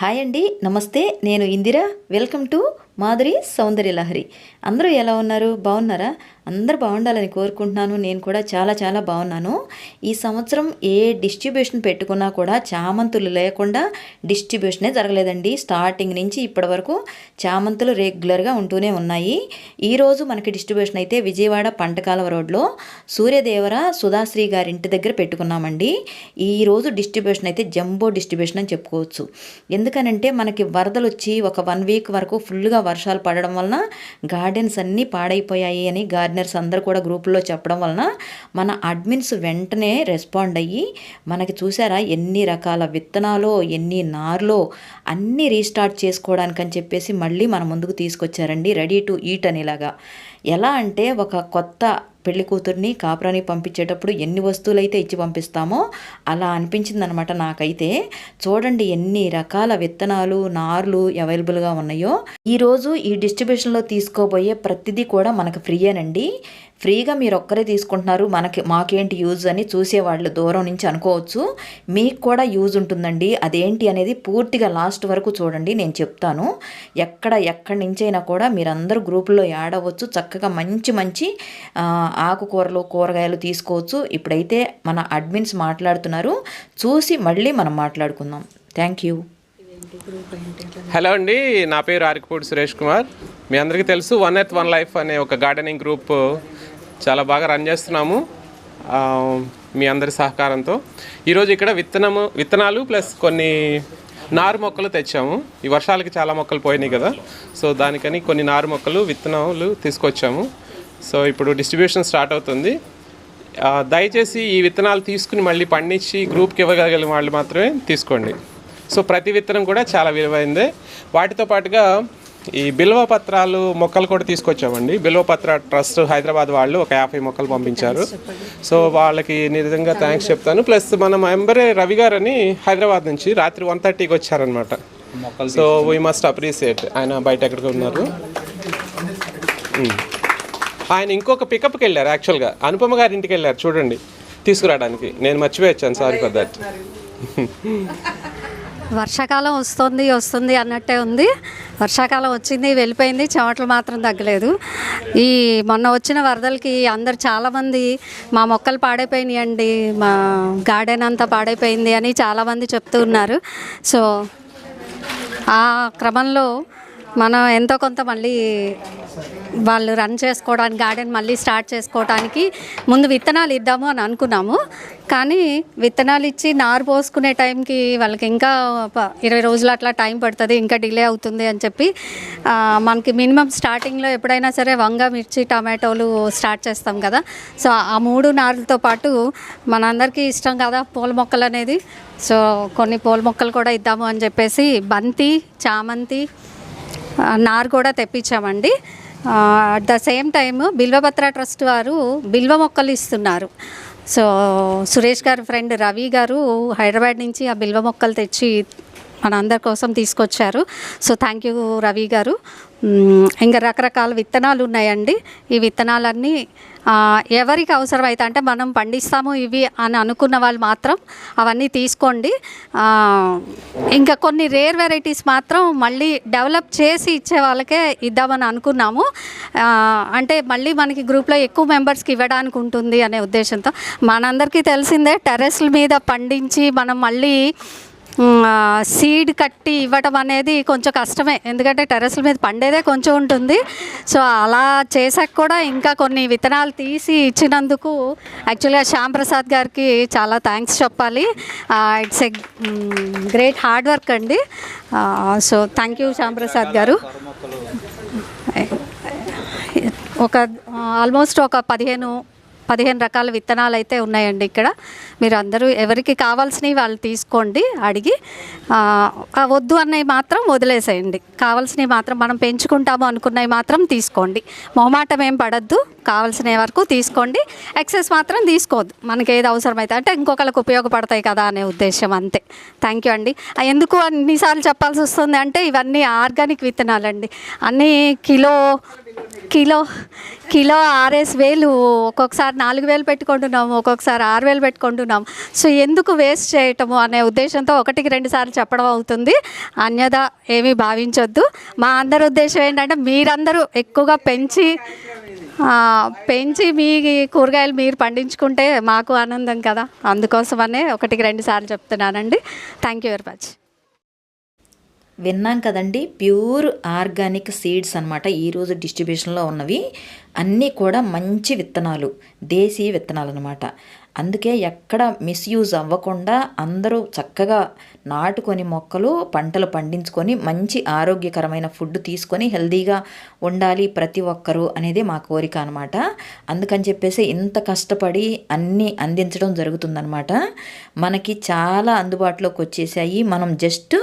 Hi అండి నమస్తే నేను Indira. Welcome to Madhuri Soundarya Lahari. అందరూ ఎలా ఉన్నారు? బాగున్నారా? అందరూ బాగుండాలని కోరుకుంటున్నాను. నేను కూడా చాలా చాలా బాగున్నాను. ఈ సంవత్సరం ఏ డిస్ట్రిబ్యూషన్ పెట్టుకున్నా కూడా చామంతులు లేకుండా డిస్ట్రిబ్యూషనే జరగలేదండి. స్టార్టింగ్ నుంచి ఇప్పటి వరకు చామంతులు రెగ్యులర్గా ఉంటూనే ఉన్నాయి. ఈరోజు మనకి డిస్ట్రిబ్యూషన్ అయితే విజయవాడ పంటకాలవ రోడ్లో సూర్యదేవర సుధాశ్రీ గారి ఇంటి దగ్గర పెట్టుకున్నామండి. ఈరోజు డిస్ట్రిబ్యూషన్ అయితే జంబో డిస్ట్రిబ్యూషన్ అని చెప్పుకోవచ్చు. ఎందుకనంటే మనకి వరదలు వచ్చి ఒక వన్ వీక్ వరకు ఫుల్గా వర్షాలు పడడం వలన గార్డెన్స్ అన్నీ పాడైపోయాయి అని గార్డెనర్స్ అందరూ కూడా గ్రూపుల్లో చెప్పడం వలన మన అడ్మిన్స్ వెంటనే రెస్పాండ్ అయ్యి మనకి చూసారా ఎన్ని రకాల విత్తనాలు ఎన్ని నార్లో అన్నీ రీస్టార్ట్ చేసుకోవడానికి అని చెప్పేసి మళ్ళీ మన ముందుకు తీసుకొచ్చారండి. రెడీ టు ఈట్ అనేలాగా. ఎలా అంటే ఒక కొత్త పెళ్ళి కూతుర్ని కాపురానికి పంపించేటప్పుడు ఎన్ని వస్తువులైతే ఇచ్చి పంపిస్తామో అలా అనిపించిందనమాట నాకైతే. చూడండి ఎన్ని రకాల విత్తనాలు నార్లు అవైలబుల్గా ఉన్నాయో. ఈరోజు ఈ డిస్ట్రిబ్యూషన్లో తీసుకోబోయే ప్రతిదీ కూడా మనకు ఫ్రీయేనండి. ఫ్రీగా మీరు ఒక్కరే తీసుకుంటున్నారు మనకి మాకేంటి యూజ్ అని చూసేవాళ్ళు దూరం నుంచి అనుకోవచ్చు. మీకు కూడా యూజ్ ఉంటుందండి. అదేంటి అనేది పూర్తిగా లాస్ట్ వరకు చూడండి నేను చెప్తాను. ఎక్కడ ఎక్కడి నుంచి అయినా కూడా మీరందరూ గ్రూపుల్లో యాడ్ అవ్వచ్చు. చక్కగా మంచి మంచి ఆకుకూరలు కూరగాయలు తీసుకోవచ్చు. ఇప్పుడైతే మన అడ్మిన్స్ మాట్లాడుతున్నారు. చూసి మళ్ళీ మనం మాట్లాడుకుందాం. Thank you. హలో అండి నా పేరు ఆరికపూడి సురేష్ కుమార్. మీ అందరికీ తెలుసు వన్ ఎర్త్ వన్ లైఫ్ అనే ఒక గార్డెనింగ్ గ్రూప్ చాలా బాగా రన్ చేస్తున్నాము. మీ అందరి సహకారంతో. ఈరోజు ఇక్కడ విత్తనము విత్తనాలు ప్లస్ కొన్ని నారు మొక్కలు తెచ్చాము. ఈ వర్షాలకి చాలా మొక్కలు పోయినాయి కదా. సో దానికని కొన్ని నారు మొక్కలు విత్తనాలు తీసుకొచ్చాము. సో ఇప్పుడు డిస్ట్రిబ్యూషన్ స్టార్ట్ అవుతుంది. దయచేసి ఈ విత్తనాలు తీసుకుని మళ్ళీ పండించి గ్రూప్కి ఇవ్వగలిగిన వాళ్ళు మాత్రమే తీసుకోండి. సో ప్రతి విత్తనం కూడా చాలా విలువైందే. వాటితో పాటుగా ఈ బిల్వ పత్రాలు మొక్కలు కూడా తీసుకొచ్చామండి. బిల్వ పత్ర ట్రస్ట్ హైదరాబాద్ వాళ్ళు ఒక యాభై మొక్కలు పంపించారు. సో వాళ్ళకి నిజంగా థ్యాంక్స్ చెప్తాను. ప్లస్ మన మెంబరే రవి గారు అని హైదరాబాద్ నుంచి రాత్రి వన్ థర్టీకి వచ్చారనమాట సో వీ మస్ట్ అప్రిసియేట్ ఆయన బయట ఎక్కడికి ఉన్నారు. ఆయన ఇంకొక పికప్కి వెళ్ళారు యాక్చువల్గా అనుపమ గారి ఇంటికి వెళ్ళారు. చూడండి. తీసుకురావడానికి. నేను మర్చిపోయి వచ్చాను. సారీ ఫర్ దట్ వర్షాకాలం వస్తుంది వస్తుంది అన్నట్టే ఉంది. వర్షాకాలం వచ్చింది వెళ్ళిపోయింది. చెమటలు మాత్రం తగ్గలేదు. ఈ మొన్న వచ్చిన వరదలకి అందరు చాలామంది మా మొక్కలు పాడైపోయినాయండి. మా గార్డెన్ అంతా పాడైపోయింది అని చాలామంది చెప్తూ ఉన్నారు. సో ఆ క్రమంలో మనం ఎంతో కొంత మళ్ళీ వాళ్ళు రన్ చేసుకోవడానికి గార్డెన్ మళ్ళీ స్టార్ట్ చేసుకోవడానికి ముందు విత్తనాలు ఇద్దాము అని అనుకున్నాము. కానీ విత్తనాలు ఇచ్చి నారు పోసుకునే టైంకి వాళ్ళకి ఇంకా ఇరవై రోజులు అట్లా టైం పడుతుంది ఇంకా డిలే అవుతుంది అని చెప్పి మనకి మినిమం స్టార్టింగ్లో ఎప్పుడైనా సరే వంగ మిర్చి టమాటోలు స్టార్ట్ చేస్తాం కదా. సో ఆ మూడు నారులతో పాటు మనందరికీ ఇష్టం కదా పూల మొక్కలు అనేది. సో కొన్ని పూల మొక్కలు కూడా ఇద్దాము అని చెప్పేసి బంతి చామంతి నారు కూడా తెప్పించామండి. At the same time Bilvapatra Trust వారు బిల్వ మొక్కలు ఇస్తున్నారు. సో సురేష్ గారి ఫ్రెండ్ రవి గారు హైదరాబాద్ నుంచి ఆ బిల్వ మొక్కలు తెచ్చి మన అందరి కోసం తీసుకొచ్చారు. సో థ్యాంక్ యూ రవి గారు. ఇంకా రకరకాల విత్తనాలు ఉన్నాయండి. ఈ విత్తనాలన్నీ ఎవరికి అవసరమైతే అంటే మనం పండిస్తాము ఇవి అని అనుకున్న వాళ్ళు మాత్రం అవన్నీ తీసుకోండి. ఇంకా కొన్ని రేర్ వెరైటీస్ మాత్రం మళ్ళీ డెవలప్ చేసి ఇచ్చే వాళ్ళకే ఇద్దామని అనుకున్నాము. అంటే మళ్ళీ మనకి గ్రూప్లో ఎక్కువ మెంబర్స్కి ఇవ్వడానికి ఉంటుంది అనే ఉద్దేశంతో. మనందరికీ తెలిసిందే టెర్రస్ల మీద పండించి మనం మళ్ళీ సీడ్ కట్టి ఇవ్వటం అనేది కొంచెం కష్టమే. ఎందుకంటే టెర్రస్ల మీద పండేదే కొంచెం ఉంటుంది. సో అలా చేసాక కూడా ఇంకా కొన్ని విత్తనాలు తీసి ఇచ్చినందుకు యాక్చువల్గా శ్యామ్ ప్రసాద్ గారికి చాలా థ్యాంక్స్ చెప్పాలి. It's a great hard work అండి. So thank you Shyam Prasad గారు. ఒక ఆల్మోస్ట్ ఒక పదిహేను పదిహేను రకాల విత్తనాలు అయితే ఉన్నాయండి ఇక్కడ. మీరు అందరూ ఎవరికి కావాల్సినవి వాళ్ళు తీసుకోండి అడిగి వద్దు అన్నవి మాత్రం వదిలేసేయండి. కావాల్సినవి మాత్రం మనం పెంచుకుంటాము అనుకున్నవి మాత్రం తీసుకోండి. మొహమాటం ఏం పడద్దు కావాల్సిన వరకు తీసుకోండి. ఎక్సెస్ మాత్రం తీసుకోవద్దు. మనకి ఏది అవసరమైతే అంటే ఇంకొకరికి ఉపయోగపడతాయి కదా అనే ఉద్దేశం అంతే. థ్యాంక్ యూ అండి. ఎందుకు అన్నిసార్లు చెప్పాల్సి వస్తుంది అంటే ఇవన్నీ ఆర్గానిక్ విత్తనాలండి. అన్నీ కిలో కిలో కిలో ఆరేసి వేలు ఒక్కొక్కసారి నాలుగు వేలు పెట్టుకుంటున్నాము ఒక్కొక్కసారి ఆరు వేలు పెట్టుకుంటున్నాం సో ఎందుకు వేస్ట్ చేయటము అనే ఉద్దేశంతో ఒకటికి రెండు సార్లు చెప్పడం అవుతుంది. అన్యదా ఏమీ భావించొద్దు. మా అందరి ఉద్దేశం ఏంటంటే మీరందరూ ఎక్కువగా పెంచి పెంచి మీ కూరగాయలు మీరు పండించుకుంటే మాకు ఆనందం కదా. అందుకోసమనే ఒకటికి రెండు సార్లు చెప్తున్నానండి. థ్యాంక్ యూ వెరీ మచ్ విన్నాం కదండి ప్యూర్ ఆర్గానిక్ సీడ్స్ అనమాట ఈరోజు డిస్ట్రిబ్యూషన్లో ఉన్నవి. అన్నీ కూడా మంచి విత్తనాలు దేశీయ విత్తనాలు అనమాట అందుకే ఎక్కడ మిస్యూజ్ అవ్వకుండా అందరూ చక్కగా నాటుకొని మొక్కలు పంటలు పండించుకొని మంచి ఆరోగ్యకరమైన ఫుడ్ తీసుకొని హెల్దీగా ఉండాలి ప్రతి ఒక్కరూ అనేది మా కోరిక అనమాట అందుకని చెప్పేసి ఇంత కష్టపడి అన్నీ అందించడం జరుగుతుందనమాట మనకి చాలా అందుబాటులోకి వచ్చేసాయి. మనం జస్ట్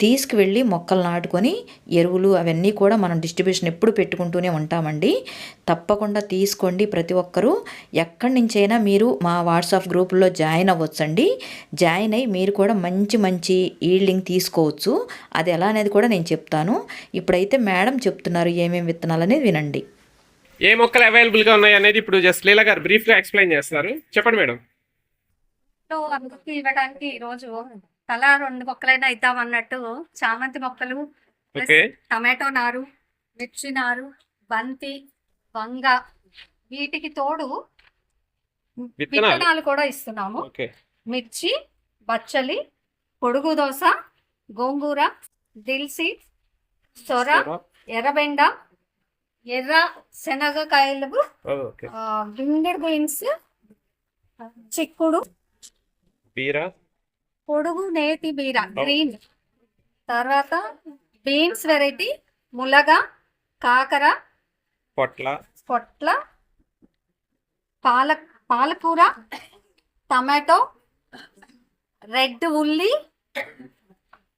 తీసుకువెళ్ళి మొక్కలు నాటుకొని ఎరువులు అవన్నీ కూడా మనం డిస్ట్రిబ్యూషన్ ఎప్పుడు పెట్టుకుంటూనే ఉంటామండి. తప్పకుండా తీసుకోండి ప్రతి ఒక్కరూ. ఎక్కడి నుంచైనా మీరు మా వాట్సాప్ గ్రూపుల్లో జాయిన్ అవ్వచ్చండి. జాయిన్ అయ్యి మీరు కూడా మంచి మంచి ఈల్డింగ్ తీసుకోవచ్చు. అది ఎలా అనేది కూడా నేను చెప్తాను. ఇప్పుడైతే మేడం చెప్తున్నారు ఏమేమి విత్తనాలు అనేది వినండి. ఏ మొక్కలు అవైలబుల్గా ఉన్నాయి అనేది ఇప్పుడు జస్ట్ లీలా గారు బ్రీఫ్గా ఎక్స్ప్లెయిన్ చేస్తారు. చెప్పండి మేడం. అందుకు ఇవ్వడానికి ఈరోజు తలా రెండు మొక్కలైనా ఇద్దామన్నట్టు చామంతి మొక్కలు టమాటో నారు మిర్చి నారు బంతి వంగ వీటికి తోడు విత్తనాలు. విత్తనాలు కూడా ఇస్తున్నాము. ఓకే. మిర్చి బచ్చలి పొడుగు దోస గోంగూర దిల్సి సొర ఎర్రబెండ ఎర్ర శనగకాయలు. బింగర్ బీన్స్ చిక్కుడు బీరా. పొడుగు నేతి బీర గ్రీన్. తర్వాత బీన్స్ వెరైటీ ములగ కాకర పొట్ల. పొట్ల పాల పాలకూర టమాటో రెడ్ ఉల్లి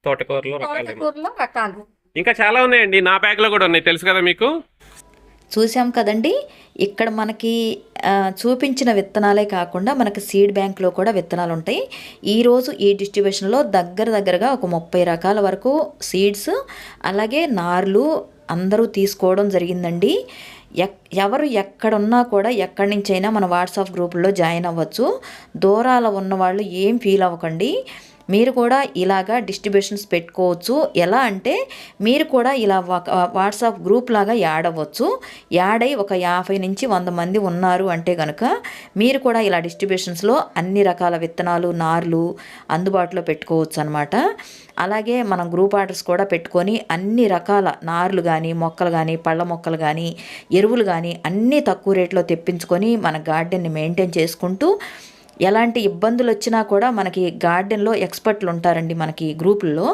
తోటకూరలో తోటకూరలో రకాలు. ఇంకా చాలా ఉన్నాయండి. నా బ్యాగ్లో కూడా ఉన్నాయి. తెలుసు కదా మీకు? చూసాం కదండి. ఇక్కడ మనకి చూపించిన విత్తనాలే కాకుండా మనకి సీడ్ బ్యాంక్లో కూడా విత్తనాలు ఉంటాయి. ఈరోజు ఈ డిస్ట్రిబ్యూషన్లో దగ్గర దగ్గరగా ఒక ముప్పై రకాల వరకు సీడ్స్ అలాగే నార్లు అందరూ తీసుకోవడం జరిగిందండి. ఎక్ ఎవరు ఎక్కడున్నా కూడా ఎక్కడి నుంచైనా మన వాట్సాప్ గ్రూపుల్లో జాయిన్ అవ్వచ్చు. దూరాల ఉన్నవాళ్ళు ఏం ఫీల్ అవ్వకండి. మీరు కూడా ఇలాగా డిస్ట్రిబ్యూషన్స్ పెట్టుకోవచ్చు. ఎలా అంటే మీరు కూడా ఇలా వాట్సాప్ గ్రూప్ లాగా యాడ్ అవ్వచ్చు. యాడ్ అయి ఒక యాభై నుంచి వంద మంది ఉన్నారు అంటే కనుక మీరు కూడా ఇలా డిస్ట్రిబ్యూషన్స్లో అన్ని రకాల విత్తనాలు నార్లు అందుబాటులో పెట్టుకోవచ్చు అనమాట అలాగే మనం గ్రూప్ ఆర్డర్స్ కూడా పెట్టుకొని అన్ని రకాల నార్లు కానీ మొక్కలు కానీ పళ్ళ మొక్కలు కానీ ఎరువులు కానీ అన్నీ తక్కువ రేట్లో తెప్పించుకొని మన గార్డెన్ని మెయింటైన్ చేసుకుంటూ ఎలాంటి ఇబ్బందులు వచ్చినా కూడా మనకి గార్డెన్లో ఎక్స్పర్ట్లు ఉంటారండి మనకి గ్రూపుల్లో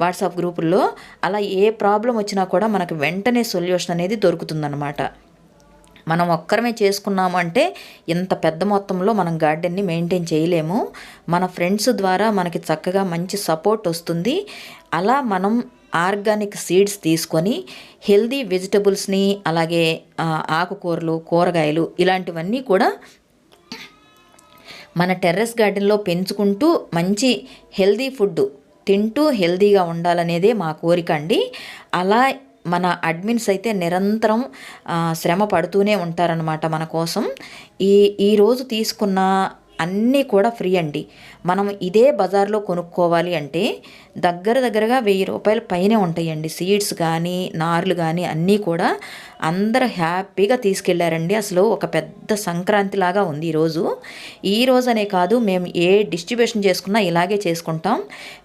వాట్సాప్ గ్రూపుల్లో. అలా ఏ ప్రాబ్లం వచ్చినా కూడా మనకు వెంటనే సొల్యూషన్ అనేది దొరుకుతుందన్నమాట మనం ఒక్కరమే చేసుకున్నాము అంటే ఇంత పెద్ద మొత్తంలో మనం గార్డెన్ని మెయింటైన్ చేయలేము. మన ఫ్రెండ్స్ ద్వారా మనకి చక్కగా మంచి సపోర్ట్ వస్తుంది. అలా మనం ఆర్గానిక్ సీడ్స్ తీసుకొని హెల్దీ వెజిటబుల్స్ని అలాగే ఆకుకూరలు కూరగాయలు ఇలాంటివన్నీ కూడా మన టెర్రస్ గార్డెన్లో పెంచుకుంటూ మంచి హెల్దీ ఫుడ్ తింటూ హెల్దీగా ఉండాలనేదే మా కోరిక అండి. అలా మన అడ్మిన్స్ అయితే నిరంతరం శ్రమ పడుతూనే ఉంటారనమాట మన కోసం. ఈ ఈరోజు తీసుకున్న అన్నీ కూడా ఫ్రీ అండి. మనం ఇదే బజార్లో కొనుక్కోవాలి అంటే దగ్గర దగ్గరగా వెయ్యి రూపాయల పైనే ఉంటాయండి. సీడ్స్ కానీ నార్లు కానీ అన్నీ కూడా అందరూ హ్యాపీగా తీసుకెళ్ళారండి. అసలు ఒక పెద్ద సంక్రాంతి లాగా ఉంది ఈరోజు ఈ రోజు. అనే కాదు మేము ఏ డిస్ట్రిబ్యూషన్ చేసుకున్నా ఇలాగే చేసుకుంటాం.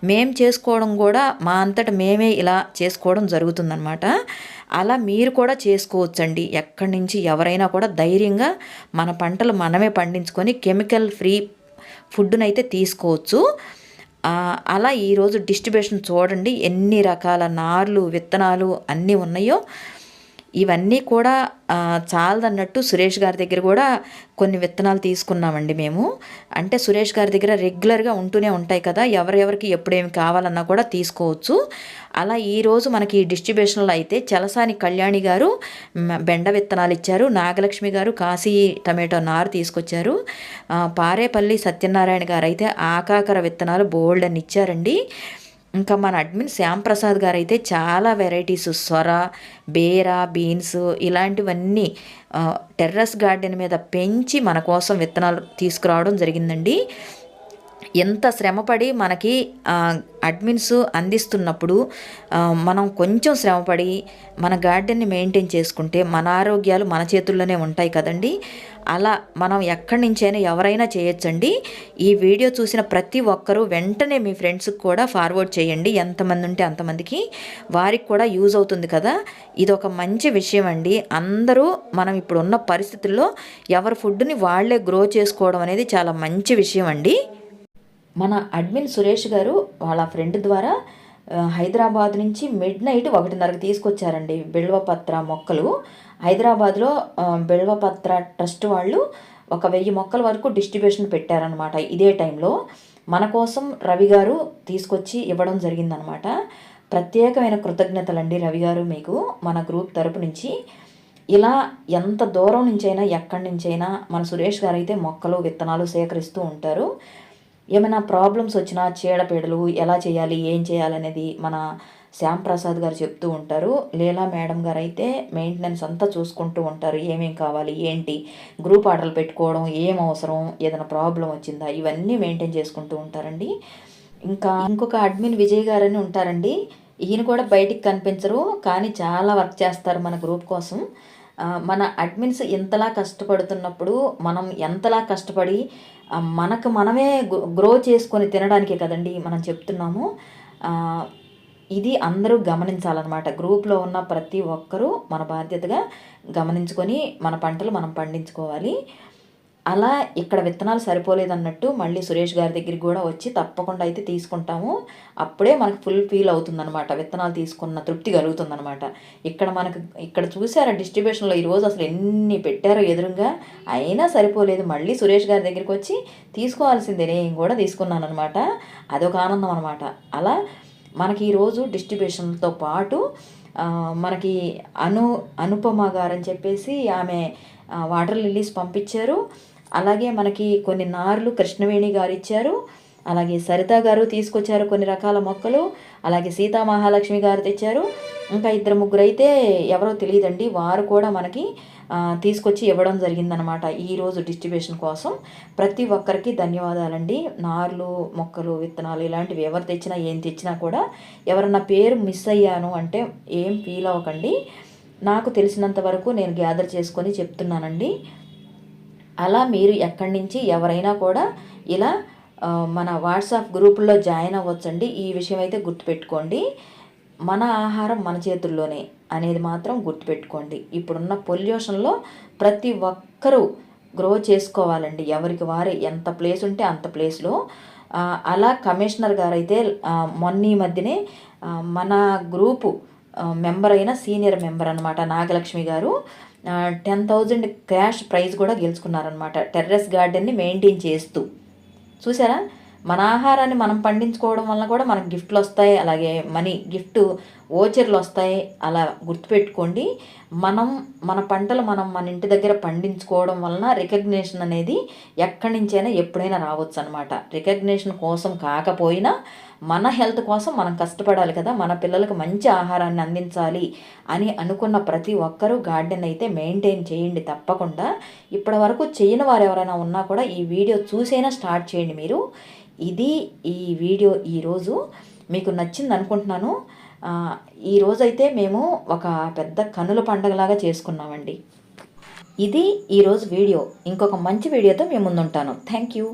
మేము చేసుకోవడం కూడా మా అంతట మేమే ఇలా చేసుకోవడం జరుగుతుందన్నమాట. అలా మీరు కూడా చేసుకోవచ్చండి. ఎక్కడి నుంచి ఎవరైనా కూడా ధైర్యంగా మన పంటలు మనమే పండించుకొని కెమికల్ ఫ్రీ ఫుడ్నైతే తీసుకోవచ్చు. అలా ఈరోజు డిస్ట్రిబ్యూషన్ చూడండి. ఎన్ని రకాల నార్లు విత్తనాలు అన్నీ ఉన్నాయో. ఇవన్నీ కూడా చాలదన్నట్టు సురేష్ గారి దగ్గర కూడా కొన్ని విత్తనాలు తీసుకున్నామండి మేము. అంటే సురేష్ గారి దగ్గర రెగ్యులర్గా ఉంటూనే ఉంటాయి కదా ఎవరెవరికి ఎప్పుడేమి కావాలన్నా కూడా తీసుకోవచ్చు. అలా ఈరోజు మనకి ఈ డిస్ట్రిబ్యూషన్లో అయితే చలసాని కళ్యాణి గారు బెండ విత్తనాలు ఇచ్చారు. నాగలక్ష్మి గారు కాశీ టమాటో నారు తీసుకొచ్చారు. పారేపల్లి సత్యనారాయణ గారు అయితే ఆకాకర విత్తనాలు బోల్డ్ అని ఇచ్చారండి. ఇంకా మన అడ్మిన్ శ్యామ్ ప్రసాద్ గారు అయితే చాలా వెరైటీస్ సొర బేర బీన్స్ ఇలాంటివన్నీ టెర్రస్ గార్డెన్ మీద పెంచి మన కోసం విత్తనాలు తీసుకురావడం జరిగిందండి. ఎంత శ్రమపడి మనకి అడ్మిన్స్ అందిస్తున్నప్పుడు మనం కొంచెం శ్రమపడి మన గార్డెన్ని మెయింటైన్ చేసుకుంటే మన ఆరోగ్యాలు మన చేతుల్లోనే ఉంటాయి కదండి. అలా మనం ఎక్కడి నుంచైనా ఎవరైనా చేయొచ్చండి. ఈ వీడియో చూసిన ప్రతి ఒక్కరూ వెంటనే మీ ఫ్రెండ్స్కి కూడా ఫార్వర్డ్ చేయండి. ఎంతమంది ఉంటే అంతమందికి వారికి కూడా యూజ్ అవుతుంది కదా. ఇది ఒక మంచి విషయం అండి. అందరూ మనం ఇప్పుడు ఉన్న పరిస్థితుల్లో ఎవరి ఫుడ్ని వాళ్ళే గ్రో చేసుకోవడం అనేది చాలా మంచి విషయం అండి. మన అడ్మిన్ సురేష్ గారు వాళ్ళ ఫ్రెండ్ ద్వారా హైదరాబాద్ నుంచి మిడ్ నైట్ ఒకటిన్నరకు తీసుకొచ్చారండి బిల్వపత్ర మొక్కలు. హైదరాబాద్లో బిల్వపత్ర ట్రస్ట్ వాళ్ళు ఒక వెయ్యి మొక్కల వరకు డిస్ట్రిబ్యూషన్ పెట్టారనమాట ఇదే టైంలో. మన కోసం రవి గారు తీసుకొచ్చి ఇవ్వడం జరిగిందనమాట ప్రత్యేకమైన కృతజ్ఞతలండి రవి గారు మీకు మన గ్రూప్ తరపు నుంచి. ఇలా ఎంత దూరం నుంచైనా ఎక్కడి నుంచైనా మన సురేష్ గారు అయితే మొక్కలు విత్తనాలు సేకరిస్తూ ఉంటారు. ఏమైనా ప్రాబ్లమ్స్ వచ్చినా చీడపీడలు ఎలా చేయాలి ఏం చేయాలనేది మన శ్యామ్ ప్రసాద్ గారు చెప్తూ ఉంటారు. లీలా మేడం గారు అయితే మెయింటెనెన్స్ అంతా చూసుకుంటూ ఉంటారు. ఏమేం కావాలి ఏంటి గ్రూప్ ఆర్డర్లు పెట్టుకోవడం ఏం అవసరం ఏదైనా ప్రాబ్లం వచ్చిందా ఇవన్నీ మెయింటైన్ చేసుకుంటూ ఉంటారండి. ఇంకా ఇంకొక అడ్మిన్ విజయ్ గారు అని ఉంటారండి. ఈయన కూడా బయటికి కనిపించరు కానీ చాలా వర్క్ చేస్తారు మన గ్రూప్ కోసం. మన అడ్మిన్స్ ఇంతలా కష్టపడుతున్నప్పుడు మనం ఎంతలా కష్టపడి మనకు మనమే గ్రో చేసుకొని తినడానికే కదండి మనం చెప్తున్నాము. ఇది అందరూ గమనించాలన్నమాట. గ్రూప్లో ఉన్న ప్రతి ఒక్కరూ మన బాధ్యతగా గమనించుకొని మన పంటలు మనం పండించుకోవాలి. అలా ఇక్కడ విత్తనాలు సరిపోలేదన్నట్టు మళ్ళీ సురేష్ గారి దగ్గరికి కూడా వచ్చి తప్పకుండా అయితే తీసుకుంటాము. అప్పుడే మనకు ఫుల్ ఫీల్ అవుతుందన్నమాట. విత్తనాలు తీసుకున్న తృప్తి కలుగుతుందన్నమాట. ఇక్కడ మనకు ఇక్కడ చూసారా డిస్ట్రిబ్యూషన్లో ఈరోజు అసలు ఎన్ని పెట్టారో ఎదురుగా? అయినా సరిపోలేదు. మళ్ళీ సురేష్ గారి దగ్గరికి వచ్చి తీసుకోవాల్సిందే నేను కూడా తీసుకున్నాను అనమాట అదొక ఆనందం అనమాట అలా మనకి ఈరోజు డిస్ట్రిబ్యూషన్తో పాటు మనకి అను అనుపమ గారు అని చెప్పేసి ఆమె వాటర్ లిల్లీస్ పంపించారు. అలాగే మనకి కొన్ని నార్లు కృష్ణవేణి గారు ఇచ్చారు అలాగే సరిత గారు తీసుకొచ్చారు కొన్ని రకాల మొక్కలు. అలాగే సీతా మహాలక్ష్మి గారు తెచ్చారు. ఇంకా ఇద్దరు ముగ్గురు అయితే ఎవరో తెలియదండి. వారు కూడా మనకి తీసుకొచ్చి ఇవ్వడం జరిగిందనమాట ఈరోజు డిస్ట్రిబ్యూషన్ కోసం. ప్రతి ఒక్కరికి ధన్యవాదాలండి. నార్లు మొక్కలు విత్తనాలు ఇలాంటివి ఎవరు తెచ్చినా ఏం తెచ్చినా కూడా ఎవరన్నా పేరు మిస్ అయ్యాను అంటే ఏం ఫీల్ అవ్వకండి. నాకు తెలిసినంత వరకు నేను గ్యాదర్ చేసుకొని చెప్తున్నానండి. అలా మీరు ఎక్కడి నుంచి ఎవరైనా కూడా ఇలా మన వాట్సాప్ గ్రూపుల్లో జాయిన్ అవ్వచ్చండి. ఈ విషయం అయితే గుర్తుపెట్టుకోండి. మన ఆహారం మన చేతుల్లోనే అనేది మాత్రం గుర్తుపెట్టుకోండి. ఇప్పుడున్న పొల్యూషన్లో ప్రతి ఒక్కరూ గ్రో చేసుకోవాలండి. ఎవరికి వారే ఎంత ప్లేస్ ఉంటే అంత ప్లేస్లో. అలా కమిషనర్ గారు అయితే మొన్న ఈ మధ్యనే మన గ్రూపు మెంబర్ అయిన సీనియర్ మెంబర్ అనమాట నాగలక్ష్మి గారు టెన్ థౌజండ్ క్యాష్ ప్రైజ్ కూడా గెలుచుకున్నారనమాట టెర్రస్ గార్డెన్ని మెయింటైన్ చేస్తూ. చూసారా మన ఆహారాన్ని మనం పండించుకోవడం వల్ల కూడా మనకు గిఫ్ట్లు వస్తాయి అలాగే మనీ గిఫ్ట్ ఓచర్లు వస్తాయి అలా గుర్తుపెట్టుకోండి. మనం మన పంటలు మనం మన ఇంటి దగ్గర పండించుకోవడం వలన రికగ్నేషన్ అనేది ఎక్కడి నుంచైనా ఎప్పుడైనా రావచ్చు అనమాట రికగ్నేషన్ కోసం కాకపోయినా మన హెల్త్ కోసం మనం కష్టపడాలి కదా మన పిల్లలకు మంచి ఆహారాన్ని అందించాలి అని అనుకున్న ప్రతి ఒక్కరూ గార్డెన్ అయితే మెయింటైన్ చేయండి తప్పకుండా. ఇప్పటి వరకు చేయని వారు ఎవరైనా ఉన్నా కూడా ఈ వీడియో చూసైనా స్టార్ట్ చేయండి మీరు. ఇది ఈ వీడియో ఈరోజు మీకు నచ్చింది అనుకుంటున్నాను. ఈ రోజైతే మేము ఒక పెద్ద కనుల పండగలాగా చేసుకున్నామండి. ఇది ఈరోజు వీడియో. ఇంకొక మంచి వీడియోతో మేము ముందుంటాను. Thank you.